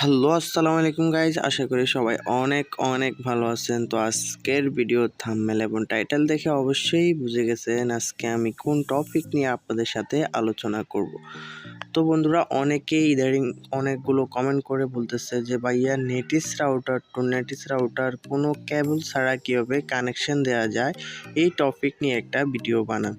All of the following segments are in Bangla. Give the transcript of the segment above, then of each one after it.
হ্যালো, আসসালামু আলাইকুম গাইজ আশা করি সবাই অনেক অনেক ভালো আছেন। তো আজকের ভিডিও থাম্বনেল এবং টাইটেল দেখে অবশ্যই বুঝে গেছেন আজকে আমি কোন টপিক নিয়ে আপনাদের সাথে আলোচনা করব। তো বন্ধুরা, অনেকেই ইদারিং অনেকগুলো কমেন্ট করে বলতেছে যে, ভাইয়া Netis router to Netis router কোনো কেবল ছাড়া কীভাবে কানেকশন দেওয়া যায়? এই টপিক নিয়ে একটা ভিডিও বানান।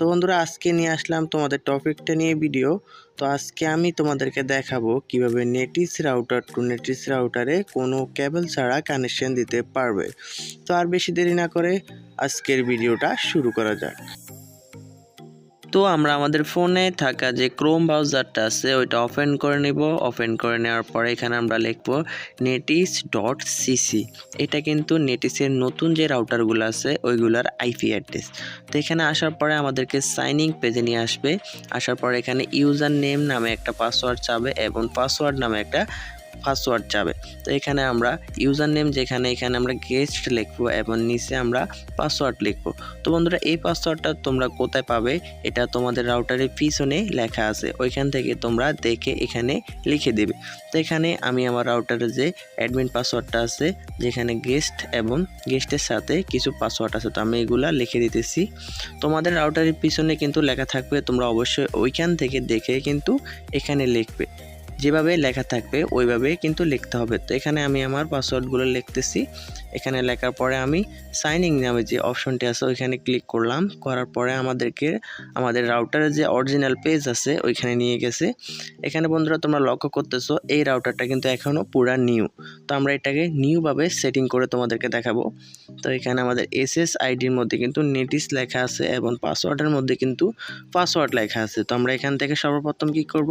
তো বন্ধুরা, আজকে নিয়ে আসলাম তোমাদের টপিকটা নিয়ে ভিডিও তো আজকে আমি তোমাদেরকে দেখাবো কীভাবে নেটিস রাউটার টু নেটিস রাউটারে কোনো কেবল ছাড়া কানেকশন দিতে পারবে। তো আর বেশি দেরি না করে আজকের ভিডিওটা শুরু করা যাক। তো আমরা আমাদের ফোনে থাকা যে ক্রোম ব্রাউজারটা আছে, ওইটা ওপেন করে নিব। ওপেন করে নেওয়ার পরে এখানে আমরা লিখব নেটিস ডট সিসি এটা কিন্তু নেটিসের নতুন যে রাউটারগুলো আছে, ওইগুলোর আইপি অ্যাড্রেস তো এখানে আসার পরে আমাদেরকে সাইনিং পেজে নিয়ে আসবে। আসার পরে এখানে ইউজার নেম নামে একটা পাসওয়ার্ড চাবে এবং পাসওয়ার্ড নামে একটা পাসওয়ার্ড যাবে। তো এখানে আমরা ইউজার নেম যেখানে, এখানে আমরা গেস্ট লিখব এবং নিচে আমরা পাসওয়ার্ড লিখব। তো বন্ধুরা, এই পাসওয়ার্ডটা তোমরা কোথায় পাবে? এটা তোমাদের রাউটারের পিছনে লেখা আছে। ওইখান থেকে তোমরা দেখে এখানে লিখে দেবে। তো এখানে আমি আমার রাউটারের যে অ্যাডমিন পাসওয়ার্ডটা আছে, যেখানে গেস্ট এবং গেস্টের সাথে কিছু পাসওয়ার্ড আছে, তো আমি এগুলা লিখে দিতেছি। তোমাদের রাউটারের পিছনে কিন্তু লেখা থাকবে, তোমরা অবশ্যই ওইখান থেকে দেখে কিন্তু এখানে লিখবে। যেভাবে লেখা থাকবে ওইভাবে কিন্তু লিখতে হবে। তো এখানে আমি আমার পাসওয়ার্ডগুলো লিখতেছি। এখানে লেখার পরে আমি সাইনিং নামে যে অপশনটি আছে, ওইখানে ক্লিক করলাম। করার পরে আমাদেরকে, আমাদের রাউটারের যে অরিজিনাল পেজ আছে, ওইখানে নিয়ে গেছে। এখানে বন্ধুরা তোমরা লক্ষ্য করতেছো, এই রাউটারটা কিন্তু এখনও পুরা নিউ তো আমরা এটাকে নিউভাবে সেটিং করে তোমাদেরকে দেখাবো। তো এখানে আমাদের এস এস আইডির মধ্যে কিন্তু নেটিস লেখা আছে এবং পাসওয়ার্ডের মধ্যে কিন্তু পাসওয়ার্ড লেখা আছে। তো আমরা এখান থেকে সর্বপ্রথম কি করব?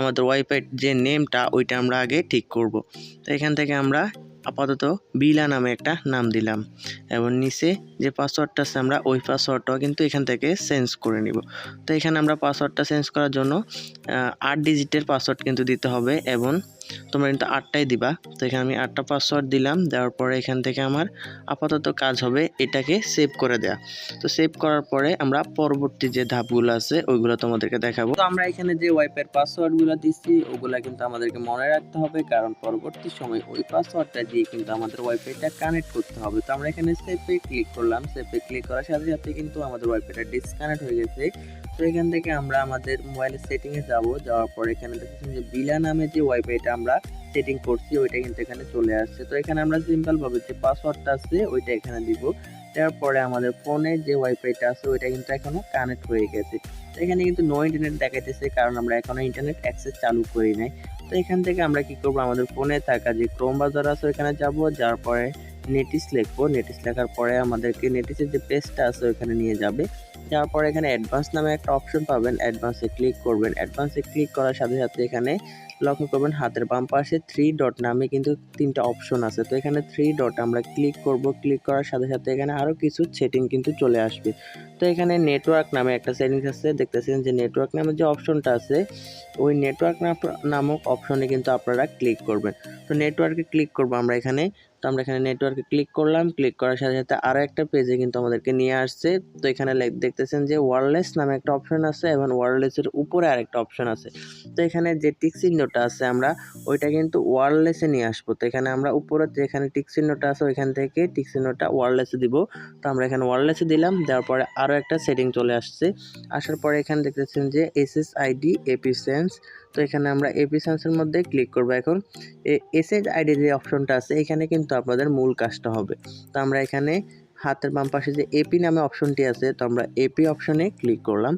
আমাদের ওয়াইফাই যে নেমটা ওইটা আমরা আগে ঠিক করব। তো এখান থেকে আমরা আপাতত বিলা নামে একটা নাম দিলাম। এবং নিচে যে পাসওয়ার্ডটা আছে আমরা ওই পাসওয়ার্ডটাও কিন্তু এখান থেকে চেঞ্জ করে নিব। তো এখানে আমরা পাসওয়ার্ডটা চেঞ্জ করার জন্য আট ডিজিটের পাসওয়ার্ড কিন্তু দিতে হবে এবং তোমরা কিন্তু আটটাই দিবা। তো এখানে আমি আটটা পাসওয়ার্ড দিলাম, দেওয়ার পরে এখান থেকে আমার আপাতত কাজ হবে এটাকে সেভ করে দেয়া। তো সেভ করার পরে আমরা পরবর্তী যে ধাপগুলো আছে, ওইগুলো তোমাদেরকে দেখাবো। তো আমরা এখানে যে ওয়াইফাইয়ের পাসওয়ার্ডগুলো দিচ্ছি, ওগুলা কিন্তু আমাদেরকে মনে রাখতে হবে, কারণ পরবর্তী সময় ওই পাসওয়ার্ডটা দিয়ে কিন্তু আমাদের ওয়াইফাইটা কানেক্ট করতে হবে। তো আমরা এখানে সেভে ক্লিক করলাম। সেভে ক্লিক করার সাথে সাথে কিন্তু আমাদের ওয়াইফাইটা ডিসকানেক্ট হয়ে গেছে। তো এখান থেকে আমরা আমাদের মোবাইলের সেটিংয়ে যাব। যাওয়ার পর এখানে দেখছেন যে বিলা নামে যে ওয়াইফাইটা আমরা সেটিং করছি, ওইটা কিন্তু এখানে চলে আসছে। তো এখানে আমরা সিম্পল ভাবে যে পাসওয়ার্ডটা আছে, ওইটা এখানে দিব। তারপরে আমাদের ফোনে যে ওয়াইফাইটা আছে, ওইটা কিন্তু এখনও কানেক্ট হয়ে গেছে। তো এখানে কিন্তু নো ইন্টারনেট দেখাইতেছে, কারণ আমরা এখনও ইন্টারনেট অ্যাক্সেস চালু করি নাই। তো এখান থেকে আমরা কি করব? আমাদের ফোনে থাকা যে ক্রোম বাজার আছে, ওইখানে যাব। যার পরে নেটিস লিখব। নেটিস লেখার পরে আমাদেরকে নেটিসের যে পেজটা আছে, ওইখানে নিয়ে যাবে। যাওয়ার পরে এখানে অ্যাডভান্স নামে একটা অপশন পাবেন। অ্যাডভান্সে ক্লিক করবেন। অ্যাডভান্সে ক্লিক করার সাথে সাথে এখানে লক্ষ্য করবেন হাতের বাম পাশে থ্রি ডট নামে কিন্তু তিনটা অপশন আছে। তো এখানে থ্রি ডট আমরা ক্লিক করব। ক্লিক করার সাথে সাথে এখানে আরও কিছু সেটিং কিন্তু চলে আসবে। তো এখানে নেটওয়ার্ক নামে একটা সেটিংস আছে। দেখতেছেন যে নেটওয়ার্ক নামে যে অপশনটা আছে, ওই নেটওয়ার্ক নামক অপশনে কিন্তু আপনারা ক্লিক করবেন। তো নেটওয়ার্কে ক্লিক করব আমরা এখানে। তো আমরা এখানে নেটওয়ার্কে ক্লিক করলাম। ক্লিক করার সাথে সাথে আরও একটা পেজে কিন্তু আমাদেরকে নিয়ে আসছে। তো এখানে দেখতেছেন যে ওয়ারলেস নামে একটা অপশন আছে এবং ওয়ারলেসের উপরে আরেকটা অপশন আছে। তো এখানে যে টিক চিহ্নটা আছে আমরা, ওইটা কিন্তু ওয়ারলেসে নিয়ে আসব। তো এখানে আমরা উপরে যেখানে টিক চিহ্নটা আছে, ওইখান থেকে টিক চিহ্নটা ওয়ারলেসে দিব। তো আমরা এখানে ওয়ারলেসে দিলাম, দেওয়ার পরে আরও একটা সেটিং চলে আসছে। আসার পরে এখানে দেখতেছেন যে এস এস আইডি এপিসেন্স তো এখানে আমরা এপিসেন্সের মধ্যে ক্লিক করব এখন। এস এস আইডি যে অপশনটা আছে, এখানে কিন্তু আপনাদের মূল কাজটা হবে। তো আমরা এখানে হাতের বাম পাশে যে এপি নামে অপশনটি আছে, তো আমরা এপি অপশনে ক্লিক করলাম।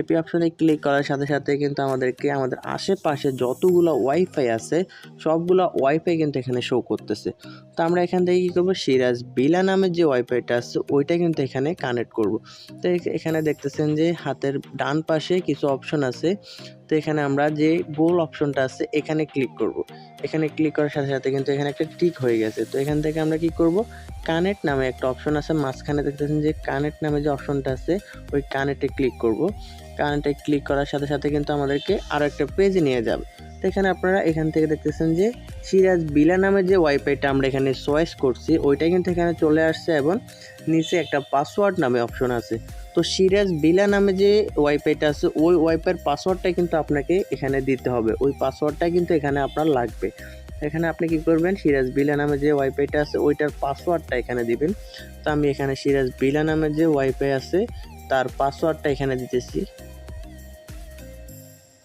এপি অপশনে ক্লিক করার সাথে সাথে কিন্তু আমাদেরকে আমাদের আশেপাশে যতগুলো ওয়াইফাই আছে, সবগুলো ওয়াইফাই কিন্তু এখানে শো করতেছে। তো আমরা এখান থেকে কী করব? সিরাজ বিলা নামের যে ওয়াইফাইটা আছে, ওইটা কিন্তু এখানে কানেক্ট করব। তো এখানে দেখতেছেন যে হাতের ডান পাশে কিছু অপশন আছে। তো এখানে আমরা যে গোল অপশনটা আছে, এখানে ক্লিক করব। এখানে ক্লিক করার সাথে সাথে কিন্তু এখানে একটা টিক হয়ে গেছে। তো এখান থেকে আমরা কি করব? কানেক্ট নামে একটা অপশন আছে, মাঝখানে দেখতেছেন যে কানেক্ট নামে যে অপশনটা আছে, ওই কানেক্টে ক্লিক করব। কানেক্টে ক্লিক করার সাথে সাথে কিন্তু আমাদেরকে আরও একটা পেজে নিয়ে যাবে। তো এখানে আপনারা এখান থেকে দেখতেছেন যে সিরাজ বিলা নামের যে ওয়াইফাইটা আমরা এখানে চয়েস করছি, ওইটা কিন্তু এখানে চলে আসছে এবং নিচে একটা পাসওয়ার্ড নামে অপশন আছে। তো সিরাজ বিলা নামে যে ওয়াইফাইটা আছে, ওই ওয়াইফাইয়ের পাসওয়ার্ডটা কিন্তু আপনাকে এখানে দিতে হবে। ওই পাসওয়ার্ডটা কিন্তু এখানে আপনার লাগবে। এখানে আপনি কি করবেন সিরাজ বিলা নামে যে ওয়াইফাইটা আছে, ওইটার পাসওয়ার্ডটা এখানে দিবেন। তো আমি এখানে সিরাজ বিলা নামে যে ওয়াইফাই আছে, তার পাসওয়ার্ডটা এখানে দিতেছি।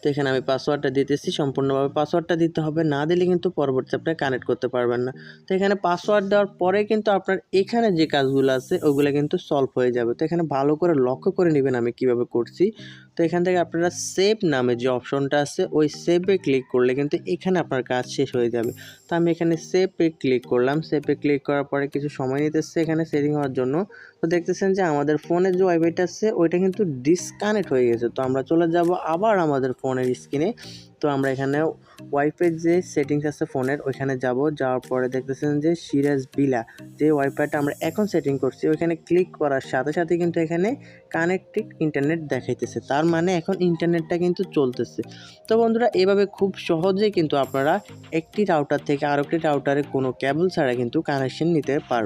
তো এখানে আমি পাসওয়ার্ডটা দিতেছি, সম্পূর্ণভাবে পাসওয়ার্ডটা দিতে হবে। না দিলে কিন্তু পরবর্তী আপনি কানেক্ট করতে পারবেন না। তো এখানে পাসওয়ার্ড দেওয়ার পরে কিন্তু আপনার এখানে যে কাজগুলো আছে, ওগুলো কিন্তু সলভ হয়ে যাবে। তো এখানে ভালো করে লক্ষ্য করে নেবেন আমি কীভাবে করছি। তো এখান থেকে আপনারা সেভ নামে যে অপশনটা আছে, ওই সেভে ক্লিক করলে কিন্তু এখানে আপনার কাজ শেষ হয়ে যাবে। তো আমি এখানে সেভে ক্লিক করলাম। সেভে ক্লিক করার পরে কিছু সময় নিতেছে এখানে সেটিং হওয়ার জন্য। তো দেখতেছেন যে আমাদের ফোনের যে ওয়াইফাইটা আছে, ওইটা কিন্তু ডিসকানেক্ট হয়ে গেছে। তো আমরা চলে যাব আবার আমাদের ফোনের স্ক্রিনে তো আমরা এখানে ওয়াইফাই যে সেটিংস আছে ফোনের, ওইখানে যাব। যাওয়ার পরে দেখতেছেন যে সিরাজ বিলা, যে ওয়াইফাইটা আমরা এখন সেটিং করছি, ওইখানে ক্লিক করার সাথে সাথে কিন্তু এখানে কানেক্টেড ইন্টারনেট দেখাইতেছে। তার মানে এখন ইন্টারনেটটা কিন্তু চলতেছে। তো বন্ধুরা, এভাবে খুব সহজেই কিন্তু আপনারা একটি রাউটার থেকে আরেকটি রাউটারে কোনো কেবল ছাড়া কিন্তু কানেকশন নিতে পারবেন।